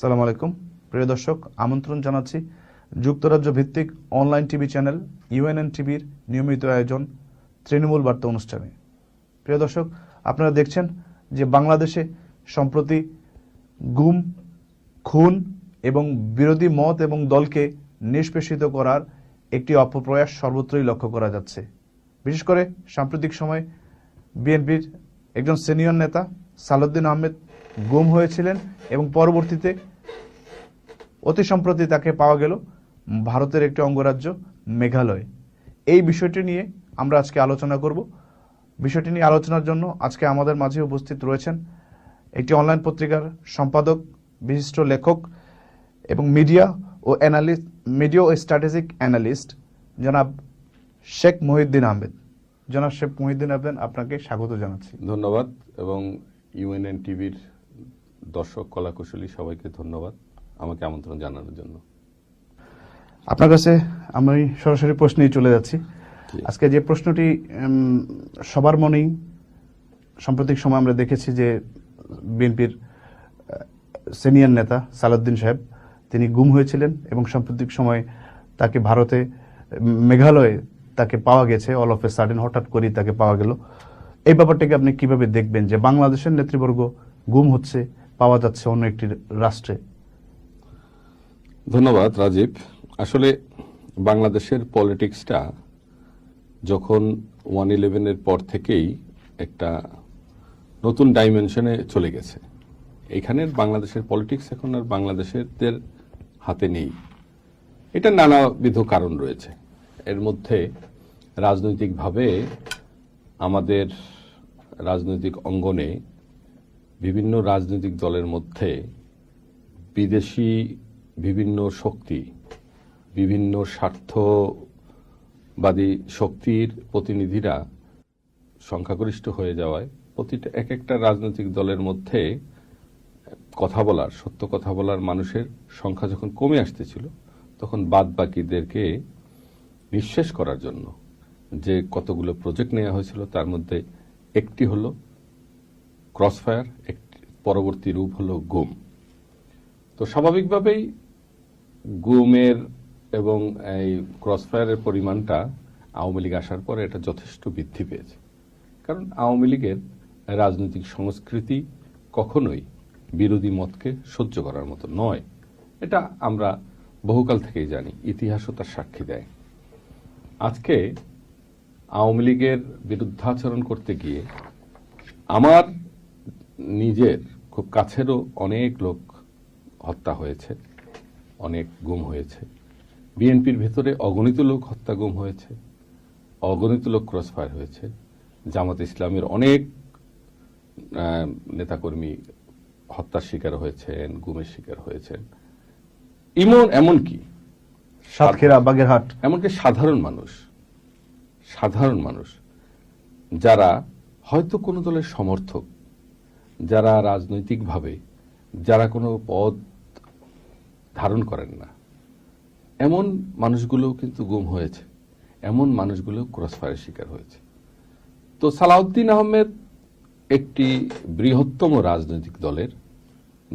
সালাম আলাইকুম। প্রিয় দর্শক, আমন্ত্রণ জানাচ্ছি যুক্তরাজ্য ভিত্তিক অনলাইন টিভি চ্যানেল ইউএনএন টিভির নিয়মিত আয়োজন তৃণমূল বার্তা অনুষ্ঠানে। প্রিয় দর্শক, আপনারা দেখছেন যে বাংলাদেশে সম্প্রতি গুম, খুন এবং বিরোধী মত এবং দলকে নিষ্পেষিত করার একটি অপপ্রয়াস সর্বত্রই লক্ষ্য করা যাচ্ছে। বিশেষ করে সাম্প্রতিক সময় বিএনপির একজন সিনিয়র নেতা সালাউদ্দিন আহমেদ গুম হয়েছিলেন এবং পরবর্তীতে অতি সম্প্রতি তাকে পাওয়া গেল ভারতের একটি অঙ্গরাজ্য মেঘালয়। এই বিষয়টি নিয়ে আমরা আজকে আলোচনা করব। বিষয়টি নিয়ে আলোচনার জন্য আজকে আমাদের মাঝে উপস্থিত রয়েছেন একটি অনলাইন পত্রিকার সম্পাদক, বিশিষ্ট লেখক এবং মিডিয়া ও অ্যানালিস্ট মিডিয়া ও স্ট্র্যাটেজিক অ্যানালিস্ট জনাব শেখ মহিউদ্দিন আহমেদ। জনাব শেখ মহিউদ্দিন আহমেদ, আপনাকে স্বাগত জানাচ্ছি। ধন্যবাদ এবং ইউএনএন টিভির দর্শক কলাকুশলী সবাইকে ধন্যবাদ আমাকে আমন্ত্রণ জানানোর জন্য। আপনার কাছে আমি সরাসরি প্রশ্নেই চলে যাচ্ছি। আজকে যে প্রশ্নটি সবার মনেই সাম্প্রতিক সময় আমরা দেখেছি যে বিএনপির সিনিয়র নেতা সালাউদ্দিন সাহেব তিনি গুম হয়েছিলেন এবং সাম্প্রতিক সময় তাকে ভারতে মেঘালয়ে তাকে পাওয়া গেছে অল অফ এ সাডেন হঠাৎ করেই তাকে পাওয়া গেল। এই ব্যাপারটাকে আপনি কীভাবে দেখবেন যে বাংলাদেশের নেতৃবর্গ গুম হচ্ছে? পাওয়া যাচ্ছে অন্য একটি রাষ্ট্রে। ধন্যবাদ, রাজীব। আসলে বাংলাদেশের পলিটিক্সটা যখন ওয়ান ইলেভেনের পর থেকেই একটা নতুন ডাইমেনশনে চলে গেছে। এখানের বাংলাদেশের পলিটিক্স এখন আর বাংলাদেশের হাতে নেই। এটা নানাবিধ কারণ রয়েছে। এর মধ্যে রাজনৈতিকভাবে আমাদের রাজনৈতিক অঙ্গনে বিভিন্ন রাজনৈতিক দলের মধ্যে বিদেশি বিভিন্ন শক্তি, বিভিন্ন স্বার্থবাদী শক্তির প্রতিনিধিরা সংখ্যাগরিষ্ঠ হয়ে যাওয়ায় প্রতিটা এক একটা রাজনৈতিক দলের মধ্যে কথা বলার, সত্য কথা বলার মানুষের সংখ্যা যখন কমে আসতেছিল, তখন বাদ বাকিদেরকে নিঃশেষ করার জন্য যে কতগুলো প্রজেক্ট নেওয়া হয়েছিল, তার মধ্যে একটি হলো ক্রসফায়ার একটি পরবর্তী রূপ হলো গুম। তো স্বাভাবিকভাবেই গুমের এবং এই ক্রসফায়ারের পরিমাণটা আওয়ামী লীগ আসার পরে এটা যথেষ্ট বৃদ্ধি পেয়েছে। কারণ আওয়ামী লীগের রাজনৈতিক সংস্কৃতি কখনোই বিরোধী মতকে সহ্য করার মতো নয়। এটা আমরা বহুকাল থেকেই জানি, ইতিহাসও তার সাক্ষী দেয়। আজকে আওয়ামী লীগের বিরুদ্ধাচরণ করতে গিয়ে আমার নিজের খুব কাছেরও অনেক লোক হত্যা হয়েছে অনেক গুম হয়েছে। বিএনপির ভেতরে অগণিত লোক হত্যা গুম হয়েছে অগণিত লোক ক্রসফায়ার হয়েছে। জামাত ইসলামের অনেক নেতাকর্মী হত্যার শিকার হয়েছেন গুমের শিকার হয়েছেন। ইমন এমনকি সাতক্ষীরা বাগেরহাট। এমনকি সাধারণ মানুষ সাধারণ মানুষ যারা হয়তো কোনো দলের সমর্থক যারা রাজনৈতিকভাবে, যারা কোনো পদ ধারণ করেন না। এমন মানুষগুলো কিন্তু গুম হয়েছে। এমন মানুষগুলো ক্রসফায়ারের শিকার হয়েছে। তো সালাউদ্দিন আহমেদ একটি বৃহত্তম রাজনৈতিক দলের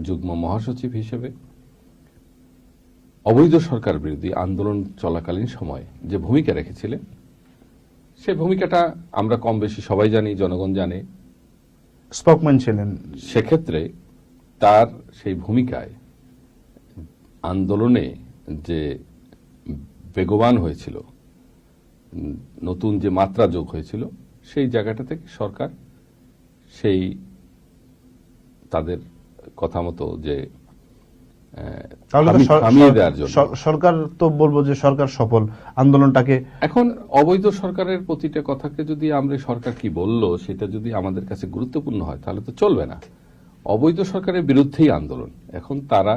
যুগ্ম মহাসচিব হিসেবে, অবৈধ সরকার বিরোধী আন্দোলন চলাকালীন সময়ে যে ভূমিকা রেখেছিলেন, সে ভূমিকাটা আমরা কম বেশি সবাই জানি, জনগণ জানে। স্পোকম্যান ছিলেন। সেক্ষেত্রে তার সেই ভূমিকায় আন্দোলনে যে বেগবান হয়েছিল, নতুন যে মাত্রা যোগ হয়েছিল, সেই জায়গাটা থেকে সরকার সেই তাদের কথা মতো যে সরকার তো বলব যে সরকার সফল আন্দোলনটাকে এখন অবৈধ সরকারের প্রতিটা কথাকে যদি আমরা সরকার কি বলল সেটা যদি আমাদের কাছে গুরুত্বপূর্ণ হয় তাহলে তো চলবে না। অবৈধ সরকারের বিরুদ্ধেই আন্দোলন। এখন তারা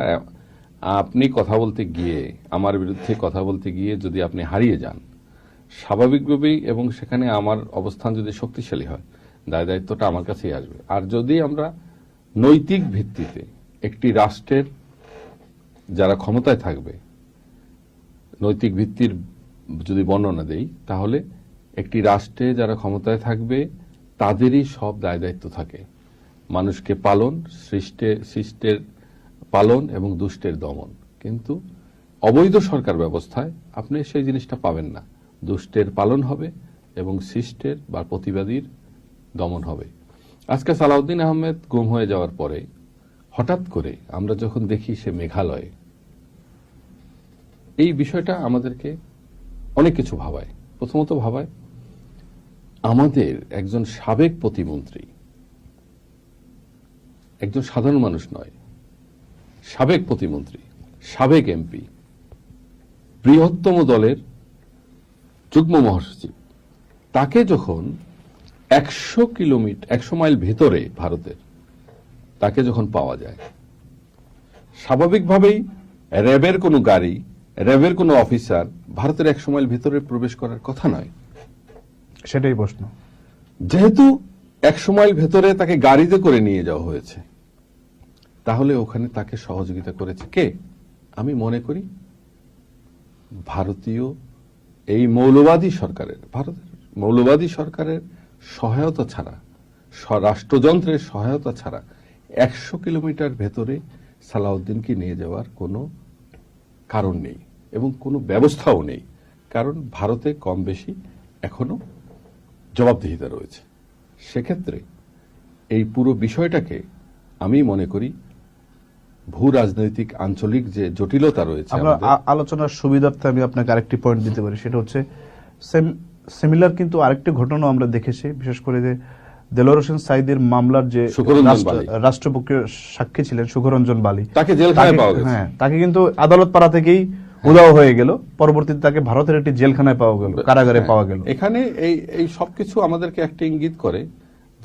আপনি কথা বলতে গিয়ে আমার বিরুদ্ধে কথা বলতে গিয়ে যদি আপনি হারিয়ে যান স্বাভাবিকভাবেই এবং সেখানে আমার অবস্থান যদি শক্তিশালী হয় দায় দায়িত্বটা আমার কাছেই আসবে। আর যদি আমরা নৈতিক ভিত্তিতে একটি রাষ্ট্রের যারা ক্ষমতায় থাকবে, নৈতিক ভিত্তির যদি বর্ণনা দেই, তাহলে একটি রাষ্ট্রে যারা ক্ষমতায় থাকবে, তাদেরই সব দায় দায়িত্ব থাকে। মানুষকে পালন, সৃষ্টে, সৃষ্টের পালন এবং দুষ্টের দমন। কিন্তু অবৈধ সরকার ব্যবস্থায় আপনি সেই জিনিসটা পাবেন না। দুষ্টের পালন হবে এবং শিষ্টের বা প্রতিবাদীর দমন হবে। আজকে সালাউদ্দিন আহমেদ গুম হয়ে যাওয়ার পরে হঠাৎ করে আমরা যখন দেখি সে মেঘালয়ে, এই বিষয়টা আমাদেরকে অনেক কিছু ভাবায়। প্রথমত ভাবায়, আমাদের একজন সাবেক প্রতিমন্ত্রী, একজন সাধারণ মানুষ নয়, সাবেক প্রতিমন্ত্রী, সাবেক এমপি, বৃহত্তম দলের যুগ্ম মহাসচিব, তাকে যখন একশো কিলোমিটার একশো মাইল ভেতরে ভারতের তাকে যখন পাওয়া যায়। স্বাভাবিকভাবেই র্যাবের কোনো গাড়ি র্যাবের কোনো অফিসার ভারতের একশো মাইল ভেতরে প্রবেশ করার কথা নয়। সেটাই প্রশ্ন। যেহেতু একশো মাইল ভেতরে তাকে গাড়িতে করে নিয়ে যাওয়া হয়েছে তাহলে ওখানে তাকে সহযোগিতা করেছে কে? আমি মনে করি ভারতীয় এই মৌলবাদী সরকারের ভারতের মৌলবাদী সরকারের সহায়তা ছাড়া রাষ্ট্রযন্ত্রের সহায়তা ছাড়া একশো কিলোমিটার ভেতরে সালাউদ্দিনকে নিয়ে যাওয়ার কোনো কারণ নেই এবং কোনো ব্যবস্থাও নেই। কারণ ভারতে কম বেশি এখনও জবাবদিহিতা রয়েছে। সেক্ষেত্রে এই পুরো বিষয়টাকে আমি মনে করি ভূ রাজনৈতিক আঞ্চলিক যে জটিলতা রয়েছে আলোচনার সুবিধার্থে আমি আপনাকে আরেকটি পয়েন্ট দিতে পারি সেটা হচ্ছে সেম সিমিলার কিন্তু আরেকটি ঘটনা আমরা দেখেছি বিশেষ করে যে দেলোয়ার হোসেন সাইদের মামলার যে। রাষ্ট্রপক্ষের সাক্ষী ছিলেন সুখরঞ্জন বালি। তাকে জেলখানায় পাওয়া গেছে। হ্যাঁ তাকে কিন্তু আদালত পাড়া থেকেই উদাও হয়ে গেল। পরবর্তীতে তাকে ভারতের একটি জেলখানায় পাওয়া গেল কারাগারে হ্যাঁ, পাওয়া গেল। এখানে এই এই সবকিছু আমাদেরকে একটা ইঙ্গিত করে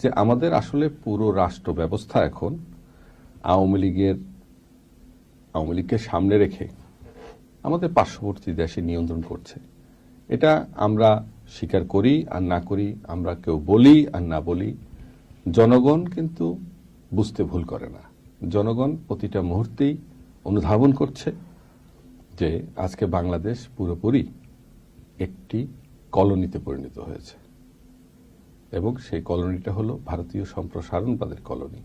যে আমাদের আসলে পুরো রাষ্ট্র ব্যবস্থা এখন আওয়ামী লীগের আওয়ামী লীগকে সামনে রেখে আমাদের পার্শ্ববর্তী দেশে নিয়ন্ত্রণ করছে। এটা আমরা স্বীকার করি আর না করি, আমরা কেউ বলি আর না বলি, জনগণ কিন্তু বুঝতে ভুল করে না। জনগণ প্রতিটা মুহূর্তেই অনুধাবন করছে যে আজকে বাংলাদেশ পুরোপুরি একটি কলোনিতে পরিণত হয়েছে। এবং সেই কলোনিটা হলো ভারতীয় সম্প্রসারণবাদের কলোনি,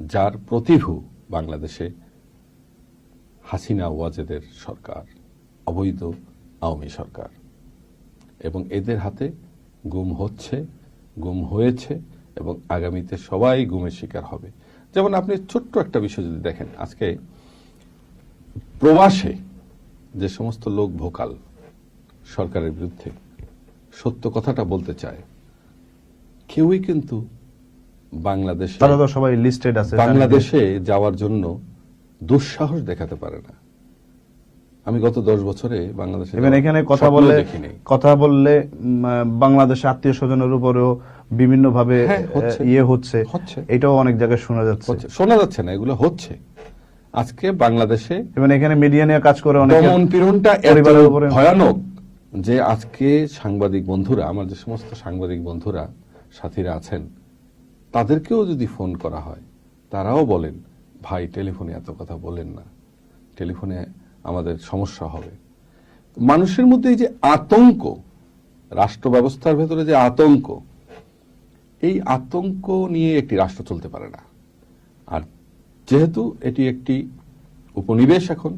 যার প্রতিভু বাংলাদেশে হাসিনা ওয়াজেদের সরকার, অবৈধ আওয়ামী সরকার। এবং এদের হাতে গুম হচ্ছে গুম হয়েছে এবং আগামীতে সবাই গুমের শিকার হবে। যেমন আপনি ছোট্ট একটা বিষয় যদি দেখেন আজকে প্রবাসে যে সমস্ত লোক ভোকাল সরকারের বিরুদ্ধে সত্য কথাটা বলতে চায় কেউই কিন্তু বাংলাদেশে সবাই লিস্টেড আছে বাংলাদেশে যাওয়ার জন্য দুঃসাহস দেখাতে পারে না। আমি গত দশ বছরে বাংলাদেশে ইভেন এখানে কথা বললে কথা বললে বাংলাদেশে আত্মীয় স্বজনের উপরেও বিভিন্ন ভাবে হ্যাঁ, ইয়ে হচ্ছে। এটাও অনেক জায়গায় শোনা যাচ্ছে। শোনা যাচ্ছে না এগুলো হচ্ছে। আজকে বাংলাদেশে ইভেন এখানে মিডিয়া নিয়ে কাজ করে অনেক দমন পীড়নটা ভয়ানক যে আজকে সাংবাদিক বন্ধুরা আমার যে সমস্ত সাংবাদিক বন্ধুরা সাথীরা আছেন তাদেরকেও যদি ফোন করা হয় তারাও বলেন ভাই টেলিফোনে এত কথা বলেন না। টেলিফোনে আমাদের সমস্যা হবে। মানুষের মধ্যে এই যে আতঙ্ক রাষ্ট্র ব্যবস্থার ভেতরে যে আতঙ্ক এই আতঙ্ক নিয়ে একটি রাষ্ট্র চলতে পারে না। আর যেহেতু এটি একটি উপনিবেশ এখন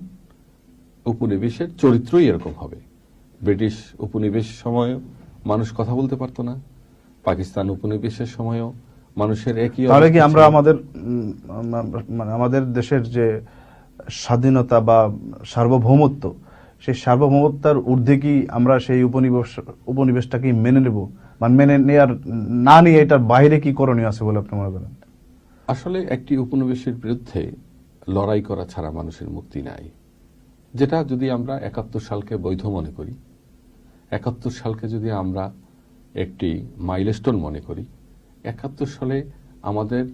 উপনিবেশের চরিত্রই এরকম হবে। ব্রিটিশ উপনিবেশ সময়ও মানুষ কথা বলতে পারতো না পাকিস্তান উপনিবেশের সময়ও মানুষের একই তাহলে কি আমরা আমাদের মানে আমাদের দেশের যে স্বাধীনতা বা সার্বভৌমত্ব, সেই সার্বভৌমত্বের ঊর্ধ্বে কি আমরা সেই উপনিবেশ উপনিবেশটাকে মেনে নেব? মানে মেনে নেওয়ার না নিয়ে এটার বাইরে কি করণীয় আছে বলে আপনি মনে করেন? আসলে একটি উপনিবেশের বিরুদ্ধে লড়াই করা ছাড়া মানুষের মুক্তি নাই। যেটা যদি আমরা একাত্তর সালকে বৈধ মনে করি, একাত্তর সালকে যদি আমরা একটি মাইলস্টোন মনে করি, একাত্তর সালে আমাদের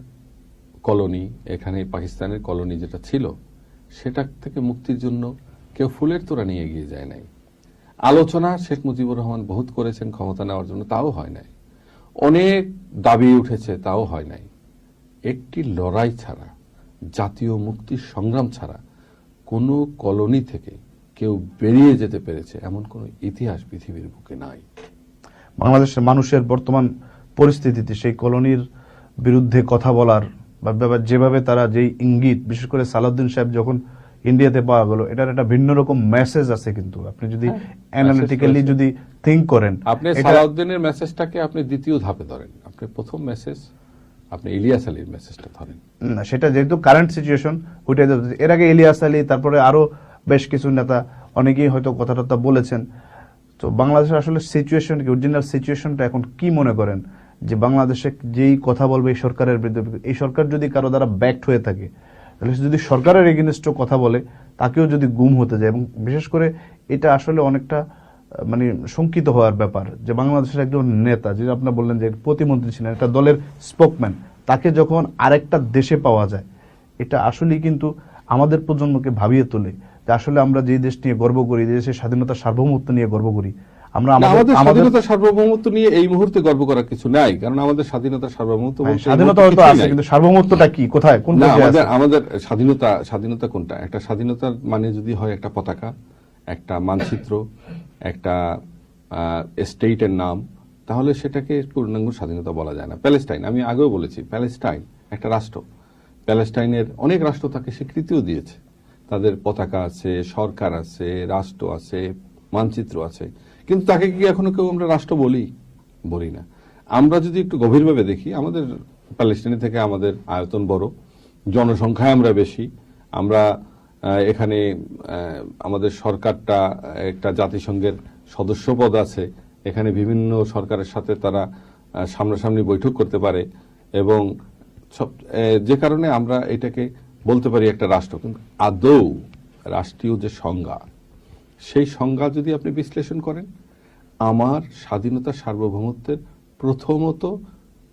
কলোনি, এখানে পাকিস্তানের কলোনি যেটা ছিল সেটা থেকে মুক্তির জন্য কেউ ফুলের তোড়া নিয়ে এগিয়ে যায় নাই। আলোচনা শেখ মুজিবুর রহমান বহুত করেছেন ক্ষমতা নেওয়ার জন্য, তাও হয় নাই। অনেক দাবি উঠেছে, তাও হয় নাই। একটি লড়াই ছাড়া, জাতীয় মুক্তির সংগ্রাম ছাড়া কোনো কলোনি থেকে কেউ বেরিয়ে যেতে পেরেছে এমন কোনো ইতিহাস পৃথিবীর বুকে নাই। বাংলাদেশের মানুষের বর্তমান পরিস্থিতিতে সেই কলোনির বিরুদ্ধে কথা বলার বা ব্যাপার যেভাবে তারা যেই ইঙ্গিত বিশেষ করে সালাউদ্দিন সাহেব যখন ইন্ডিয়াতে পাওয়া গেল এটার একটা ভিন্ন রকম মেসেজ আছে কিন্তু। আপনি যদি অ্যানালিটিক্যালি যদি থিঙ্ক করেন আপনি সালাউদ্দিনের মেসেজটাকে আপনি দ্বিতীয় ধাপে ধরেন। আপনি প্রথম মেসেজ আপনি ইলিয়াস আলীর মেসেজটা ধরেন। না সেটা যেহেতু কারেন্ট সিচুয়েশন ওইটাই এর আগে ইলিয়াস আলী তারপরে আরও বেশ কিছু নেতা অনেকেই হয়তো কথা টথা বলেছেন। তো বাংলাদেশের আসলে সিচুয়েশন কি? অরিজিনাল সিচুয়েশনটা এখন কি মনে করেন? যে বাংলাদেশে যেই কথা বলবে এই সরকারের বিরুদ্ধে, এই সরকার যদি কারও দ্বারা ব্যাকড হয়ে থাকে, তাহলে যদি সরকারের এগেনস্ট কথা বলে, তাকেও যদি গুম হতে যায়, এবং বিশেষ করে এটা আসলে অনেকটা মানে শঙ্কিত হওয়ার ব্যাপার যে বাংলাদেশের একজন নেতা যে আপনার বললেন যে প্রতিমন্ত্রী ছিলেন, একটা দলের স্পোকম্যান তাকে যখন আরেকটা দেশে পাওয়া যায়, এটা আসলেই কিন্তু আমাদের প্রজন্মকে ভাবিয়ে তোলে যে আসলে আমরা যে দেশ নিয়ে গর্ব করি, যে দেশের স্বাধীনতা সার্বভৌমত্ব নিয়ে গর্ব করি আমরা আমাদের স্বাধীনতা সার্বভৌমত্ব নিয়ে এই মুহূর্তে গর্ব করার কিছু নাই কারণ আমাদের স্বাধীনতা সার্বভৌমত্ব হ্যাঁ, স্বাধীনতা হয়তো আছে কিন্তু সার্বভৌমত্বটা কি? কোথায়? কোন? আমাদের আমাদের স্বাধীনতা স্বাধীনতা কোনটা? একটা স্বাধীনতার মানে যদি হয় একটা পতাকা একটা মানচিত্র একটা স্টেটের নাম তাহলে সেটাকে পূর্ণাঙ্গ স্বাধীনতা বলা যায় না। প্যালেস্টাইন আমি আগেও বলেছি প্যালেস্টাইন একটা রাষ্ট্র। প্যালেস্টাইনের অনেক রাষ্ট্র তাকে স্বীকৃতিও দিয়েছে। তাদের পতাকা আছে সরকার আছে রাষ্ট্র আছে মানচিত্র আছে। কিন্তু তাকে কি এখনও কেউ আমরা রাষ্ট্র বলি? বলি না। আমরা যদি একটু গভীরভাবে দেখি, আমাদের প্যালেস্টাইন থেকে আমাদের আয়তন বড়, জনসংখ্যায় আমরা বেশি, আমরা এখানে আমাদের সরকারটা, একটা জাতিসংঘের সদস্যপদ আছে, এখানে বিভিন্ন সরকারের সাথে তারা সামনাসামনি বৈঠক করতে পারে এবং সব যে কারণে আমরা এটাকে বলতে পারি একটা রাষ্ট্র। কিন্তু আদৌ রাষ্ট্রীয় যে সংজ্ঞা, সেই সংজ্ঞা যদি আপনি বিশ্লেষণ করেন আমার স্বাধীনতা সার্বভৌমত্বের প্রথমত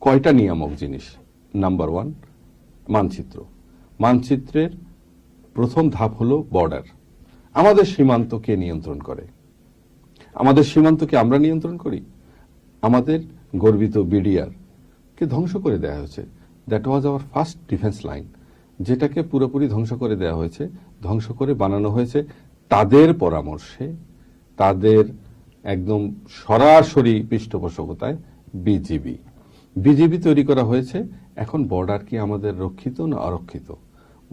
কয়টা নিয়ামক জিনিস? নাম্বার ওয়ান মানচিত্র। মানচিত্রের প্রথম ধাপ হলো বর্ডার আমাদের সীমান্ত কে নিয়ন্ত্রণ করে। আমাদের সীমান্তকে আমরা নিয়ন্ত্রণ করি। আমাদের গর্বিত বিডিআর কে ধ্বংস করে দেওয়া হয়েছে। That was our first defence line যেটাকে পুরোপুরি ধ্বংস করে দেওয়া হয়েছে, ধ্বংস করে বানানো হয়েছে। তাদের পরামর্শে, তাদের একদম সরাসরি পৃষ্ঠপোষকতায় বিজিবি। বিজিবি তৈরি করা হয়েছে। এখন বর্ডার কি আমাদের রক্ষিত না অরক্ষিত?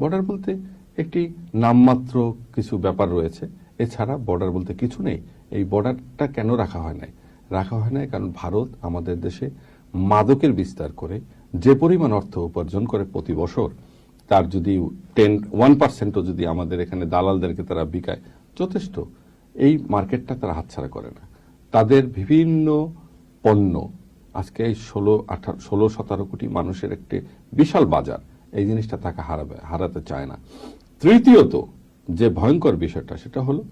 বর্ডার বলতে একটি নামমাত্র কিছু ব্যাপার রয়েছে। এছাড়া বর্ডার বলতে কিছু নেই। এই বর্ডারটা কেন রাখা হয় নাই? রাখা হয় নাই কারণ ভারত আমাদের দেশে মাদকের বিস্তার করে, যে পরিমাণ অর্থ উপার্জন করে প্রতি বছর, তার যদি টেন ওয়ান পার্সেন্টও যদি আমাদের এখানে দালালদেরকে তারা বিকায়, যথেষ্ট। এই মার্কেটটা তারা হাতছাড়া করে না। তাদের বিভিন্ন পণ্য, আজকে এই ষোলো, আঠারো, ষোলো, সতেরো কোটি মানুষের একটি বিশাল বাজার, এই জিনিসটা তাকে হারাবে, হারাতে চায় না। তৃতীয়ত, যে ভয়ঙ্কর বিষয়টা, সেটা হলো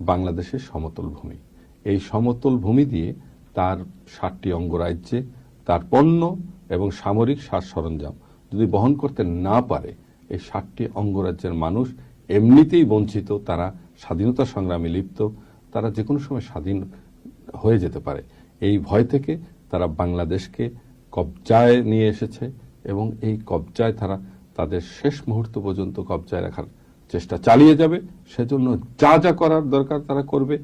বাংলাদেশের সমতল ভূমি। এই সমতল ভূমি দিয়ে তার ষাটটি অঙ্গরাজ্যে তার পণ্য এবং সামরিক সাজ সরঞ্জাম যদি বহন করতে না পারে, এই ষাটটি অঙ্গরাজ্যের মানুষ এমনিতেই বঞ্চিত, তারা স্বাধীনতা সংগ্রামে লিপ্ত, তারা যে কোনো সময় স্বাধীন হয়ে যেতে পারে। এই ভয় থেকে তারা বাংলাদেশকে কবজায় নিয়ে এসেছে এবং এই কবজায় তারা তাদের শেষ মুহূর্ত পর্যন্ত কবজায় রাখার চেষ্টা চালিয়ে যাবে। সেজন্য যা যা করার দরকার তারা করবে,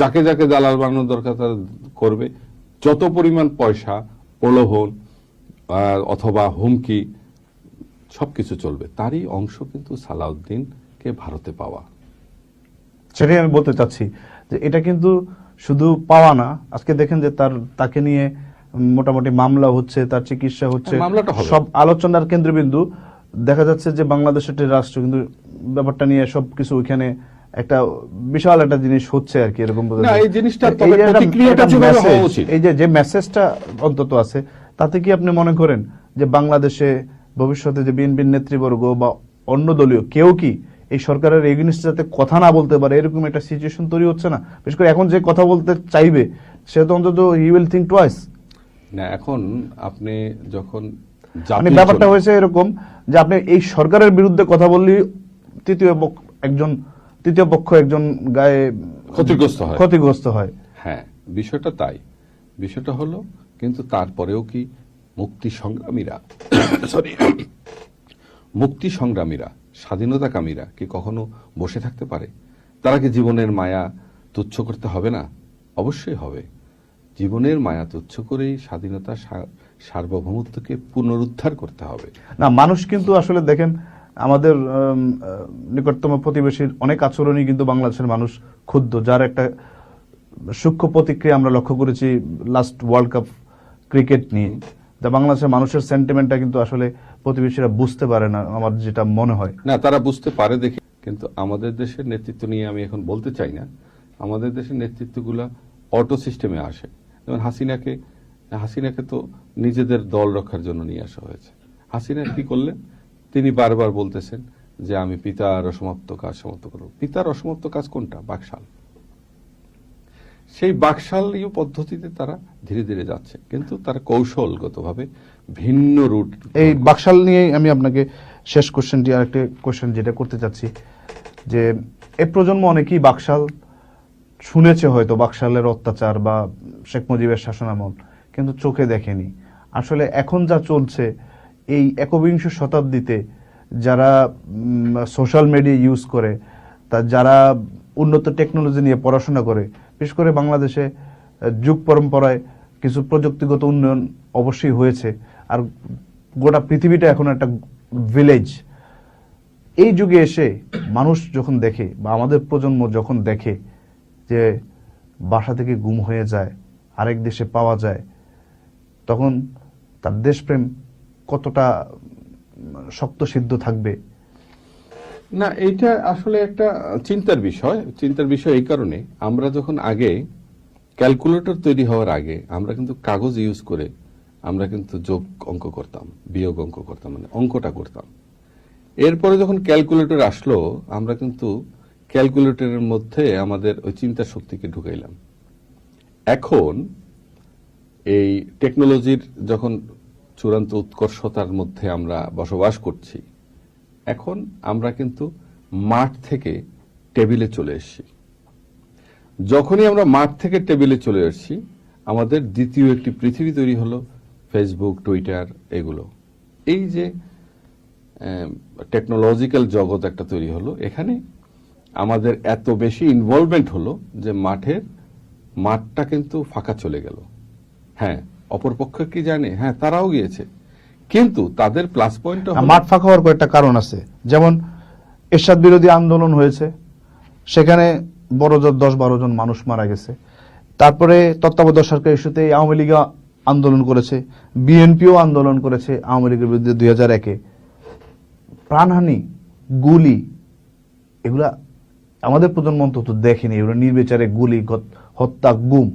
যাকে যাকে দালাল বানানোর দরকার তারা করবে। যত পরিমাণ পয়সা, প্রলোভন অথবা হুমকি, সবকিছু চলবে। তারই অংশ কিন্তু সালাউদ্দিনকে ভারতে পাওয়া। সেটাই আমি বলতে চাচ্ছি যে এটা কিন্তু শুধু পাওয়া না আজকে দেখেন যে তার তাকে নিয়ে মোটামুটি মামলা হচ্ছে তার চিকিৎসা হচ্ছে হ্যাঁ। সব আলোচনার কেন্দ্রবিন্দু দেখা যাচ্ছে যে বাংলাদেশ একটি রাষ্ট্র কিন্তু ব্যাপারটা নিয়ে সবকিছু ওইখানে একটা বিশাল একটা জিনিস হচ্ছে আর কি এরকম না, এই জিনিসটা তবে যে প্রতিক্রিয়াটা যেভাবে হওয়া উচিত। এই যে যে মেসেজটা অন্তত আছে তাতে কি আপনি মনে করেন যে বাংলাদেশে ভবিষ্যতে যে বিএনপির নেতৃবর্গ বা অন্য দলীয় কেউ কি এই সরকারের এগেনিস্ট যাতে কথা না বলতে পারে এরকম একটা সিচুয়েশন তৈরি হচ্ছে না। বিশেষ করে এখন যে কথা বলতে চাইবে সে তো অন্তত হি উইল থিঙ্ক টুয়াইস না এখন আপনি যখন মানে ব্যাপারটা হয়েছে এরকম যে আপনি এই সরকারের বিরুদ্ধে কথা বললেই তৃতীয় পক্ষ- একজন তৃতীয় পক্ষ একজন গায়ে ক্ষতিগ্রস্ত হয়। ক্ষতিগ্রস্ত হয়। হ্যাঁ বিষয়টা তাই। বিষয়টা হলো কিন্তু তারপরেও কি মুক্তি সংগ্রামীরা সরি মুক্তি সংগ্রামীরা স্বাধীনতাকামীরা কি কখনো বসে থাকতে পারে? তারা কি জীবনের মায়া তুচ্ছ করতে হবে না? অবশ্যই হবে। জীবনের মায়া তুচ্ছ করেই স্বাধীনতা সার্বভৌমত্বকে পুনরুদ্ধার করতে হবে। না মানুষ কিন্তু আসলে দেখেন আমাদের নিকটতম প্রতিবেশীর অনেক আচরণই কিন্তু বাংলাদেশের মানুষ ক্ষুব্ধ যার একটা সূক্ষ্ম প্রতিক্রিয়া আমরা লক্ষ্য করেছি লাস্ট ওয়ার্ল্ড কাপ ক্রিকেট নিয়ে। যা বাংলাদেশের মানুষের সেন্টিমেন্টটা কিন্তু আসলে প্রতিবেশীরা বুঝতে পারে না আমার যেটা মনে হয়। না, তারা বুঝতে পারে দেখে, কিন্তু আমাদের দেশের নেতৃত্ব নিয়ে আমি এখন বলতে চাই না। আমাদের দেশের নেতৃত্বগুলা অটো সিস্টেমে আসে। যেমন হাসিনাকে হাসিনাকে তো নিজেদের দল রক্ষার জন্য নিয়ে আসা হয়েছে। হাসিনা কি করলেন? তিনি বারবার বলতেছেন যে আমি পিতার অসমাপ্ত কাজ সমাপ্ত করব। পিতার অসমাপ্ত কাজ কোনটা? বাকশাল। সেই বাকশালীয় পদ্ধতিতে তারা ধীরে ধীরে যাচ্ছে। কিন্তু তারা কৌশলগতভাবে ভিন্ন রুট এই বাকশাল নিয়ে আমি আপনাকে শেষ কোশ্চেনটি আর একটা কোশ্চেন যেটা করতে চাচ্ছি, যে এ প্রজন্ম অনেকেই বাকশাল শুনেছে হয়তো, বাকশালের অত্যাচার বা শেখ মুজিবের শাসনামল, কিন্তু চোখে দেখেনি। আসলে এখন যা চলছে, এই একবিংশ শতাব্দীতে যারা সোশ্যাল মিডিয়া ইউজ করে, তা যারা উন্নত টেকনোলজি নিয়ে পড়াশোনা করে, বিশেষ করে বাংলাদেশে যুগ পরম্পরায় কিছু প্রযুক্তিগত উন্নয়ন অবশ্যই হয়েছে। আর গোটা পৃথিবীটা এখন একটা ভিলেজ এই যুগে এসে মানুষ যখন দেখে বা আমাদের প্রজন্ম যখন দেখে যে বাসা থেকে গুম হয়ে যায়, আরেক দেশে পাওয়া যায়, তখন তার দেশপ্রেম কতটা শক্ত সিদ্ধ থাকবে? না, এইটা আসলে একটা চিন্তার বিষয়। চিন্তার বিষয় এই কারণে আমরা যখন আগে ক্যালকুলেটর তৈরি হওয়ার আগে আমরা কিন্তু কাগজ ইউজ করে আমরা কিন্তু যোগ অঙ্ক করতাম, বিয়োগ অঙ্ক করতাম মানে অঙ্কটা করতাম। এরপরে যখন ক্যালকুলেটর আসলো, আমরা কিন্তু ক্যালকুলেটরের মধ্যে আমাদের ওই চিন্তা শক্তিকে ঢুকাইলাম। এখন এই টেকনোলজির যখন চূড়ান্ত উৎকর্ষতার মধ্যে আমরা বসবাস করছি, এখন আমরা কিন্তু মাঠ থেকে টেবিলে চলে এসেছি। যখনই আমরা মাঠ থেকে টেবিলে চলে এসেছি আমাদের দ্বিতীয় একটি পৃথিবী তৈরি হলো ফেসবুক টুইটার এগুলো। এই যে টেকনোলজিক্যাল জগৎ একটা তৈরি হলো এখানে আমাদের এত বেশি ইনভলভমেন্ট হলো যে মাঠের মাঠটা কিন্তু ফাঁকা চলে গেল। হ্যাঁ অপরপক্ষ কি জানে? হ্যাঁ তারাও গিয়েছে। কিন্তু তাদের প্লাস পয়েন্ট মাঠ ফাঁকা হওয়ার কয়েকটা কারণ আছে। যেমন এরশাদ বিরোধী আন্দোলন হয়েছে সেখানে বড় জোর দশ বারো জন মানুষ মারা গেছে। তারপরে তত্ত্বাবধায়ক সরকার ইস্যুতে আওয়ামী লীগ আন্দোলন করেছে বিএনপিও আন্দোলন করেছে আওয়ামী লীগের বিরুদ্ধে দুই হাজার একে। প্রাণহানি গুলি এগুলা আমাদের প্রজন্ম অন্তত দেখেনি এগুলো নির্বিচারে গুলি হত্যা গুম।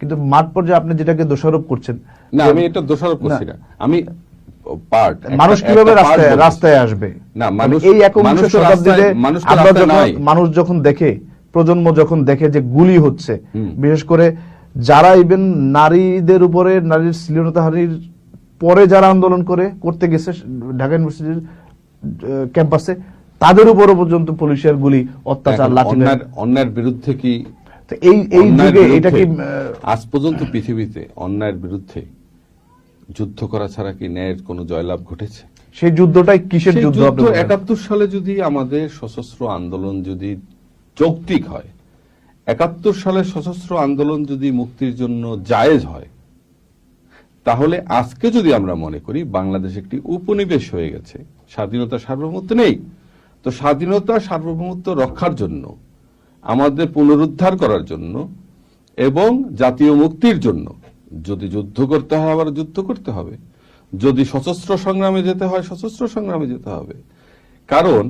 কিন্তু মাঠ পর্যায়ে আপনি যেটাকে দোষারোপ করছেন না আমি এটা দোষারোপ করছি না। আমি পার্ট মানুষ কীভাবে রাস্তায় রাস্তায় আসবে? না, মানে মানুষ- এই তো তো। মানুষ যখন দেখে প্রজন্ম যখন দেখে যে গুলি হচ্ছে বিশেষ করে যারা ইভেন নারীদের উপরে নারীর শ্লীলতাহানির পরে যারা আন্দোলন করে করতে গেছে ঢাকা ইউনিভার্সিটির ক্যাম্পাসে তাদের উপরও পর্যন্ত পুলিশের গুলি অত্যাচার লাঠি অন্যায়ের বিরুদ্ধে কি এই এই যুগে এটা কি আজ পর্যন্ত পৃথিবীতে অন্যায়ের বিরুদ্ধে যুদ্ধ করা ছাড়া কি ন্যায়ের কোনো জয়লাভ ঘটেছে? সেই যুদ্ধটাই কিসের যুদ্ধ? একাত্তর সালে যদি আমাদের সশস্ত্র আন্দোলন যদি যৌক্তিক হয়। একাত্তর সালে সশস্ত্র আন্দোলন যদি মুক্তির জন্য জায়েজ হয়, তাহলে আজকে যদি আমরা মনে করি বাংলাদেশ একটি উপনিবেশ হয়ে গেছে, স্বাধীনতা সার্বভৌমত্ব নেই, তো স্বাধীনতা সার্বভৌমত্ব রক্ষার জন্য, আমাদের পুনরুদ্ধার করার জন্য এবং জাতীয় মুক্তির জন্য, যদি যুদ্ধ করতে হয় আবার যুদ্ধ করতে হবে, যদি সশস্ত্র সংগ্রামে যেতে হয় সশস্ত্র সংগ্রামে যেতে হবে। কারণ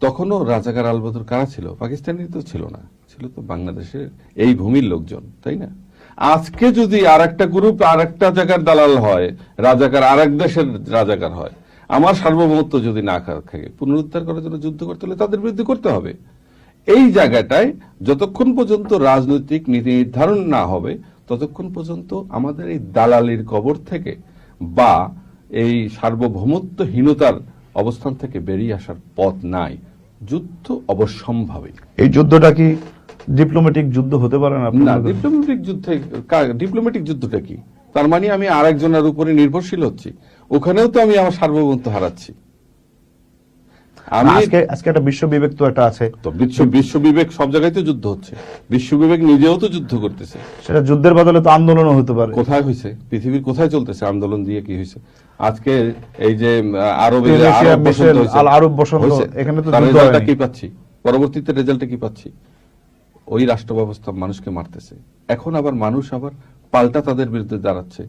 তখনও রাজাকার আলবদর কারা ছিল? পাকিস্তানি তো ছিল না। ছিল তো বাংলাদেশের এই ভূমির লোকজন, তাই না? আজকে যদি আর একটা গ্রুপ আর একটা জায়গার দালাল হয়, রাজাকার আর এক দেশের রাজাকার হয়, আমার সার্বভৌমত্ব যদি না থাকে, পুনরুদ্ধার করার জন্য যুদ্ধ করতে হলে তাদের বিরুদ্ধে করতে হবে। এই জায়গাটায় যতক্ষণ পর্যন্ত রাজনৈতিক নীতি নির্ধারণ না হবে, ততক্ষণ পর্যন্ত আমাদের এই দালালির কবর থেকে বা এই সার্বভৌমত্বহীনতার অবস্থান থেকে বেরিয়ে আসার পথ নাই। যুদ্ধ অবশ্যম্ভাবী। এই যুদ্ধটা কি ডিপ্লোম্যাটিক যুদ্ধ হতে পারে না? না? ডিপ্লোম্যাটিক যুদ্ধে ডিপ্লোম্যাটিক যুদ্ধটা কি? তার মানে আমি আরেকজনের উপরে নির্ভরশীল হচ্ছি। ওখানেও তো আমি আমার সার্বভৌমত্ব হারাচ্ছি। আমি আজকে আজকে একটা বিশ্ব বিবেক তো একটা আছে। তো বিশ্ব বিশ্ব বিবেক সব জায়গায় তো যুদ্ধ হচ্ছে। বিশ্ব বিবেক নিজেও তো যুদ্ধ করতেছে। সেটা যুদ্ধের বদলে তো আন্দোলনও হতে পারে। কোথায় হয়েছে? পৃথিবীর কোথায় চলতেছে আন্দোলন দিয়ে কি হয়েছে? আজকে এই যে আরবে আরব বসন্ত আল আরব বসন্ত, এখানে তো রেজাল্টটা কি পাচ্ছি? পরবর্তীতে রেজাল্টে কি পাচ্ছি? ওই রাষ্ট্র ব্যবস্থা মানুষকে মারতেছে। এখন আবার মানুষ আবার পাল্টা তাদের বিরুদ্ধে দাঁড়াচ্ছে।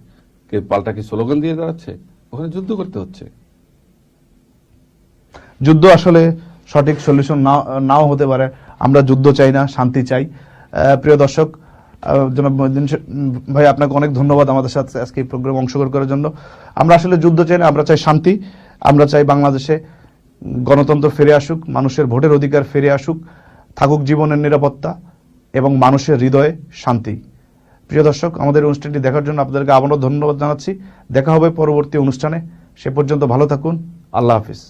কে পাল্টা কি স্লোগান দিয়ে দাঁড়াচ্ছে? ওখানে যুদ্ধ করতে হচ্ছে। যুদ্ধ আসলে সঠিক সলিউশন নাও হতে পারে। আমরা যুদ্ধ চাই না, শান্তি চাই। প্রিয় দর্শক জনাব মহিউদ্দিন ভাই, আপনাকে অনেক ধন্যবাদ আমাদের সাথে আজকে এই প্রোগ্রাম অংশগ্রহণ করার জন্য। আমরা আসলে যুদ্ধ চাই না, আমরা চাই শান্তি। আমরা চাই বাংলাদেশে গণতন্ত্র ফিরে আসুক, মানুষের ভোটের অধিকার ফিরে আসুক, থাকুক জীবনের নিরাপত্তা এবং মানুষের হৃদয়ে শান্তি। প্রিয় দর্শক, আমাদের অনুষ্ঠানটি দেখার জন্য আপনাদেরকে আবারও ধন্যবাদ জানাচ্ছি। দেখা হবে পরবর্তী অনুষ্ঠানে। সে পর্যন্ত ভালো থাকুন। আল্লাহ হাফিজ।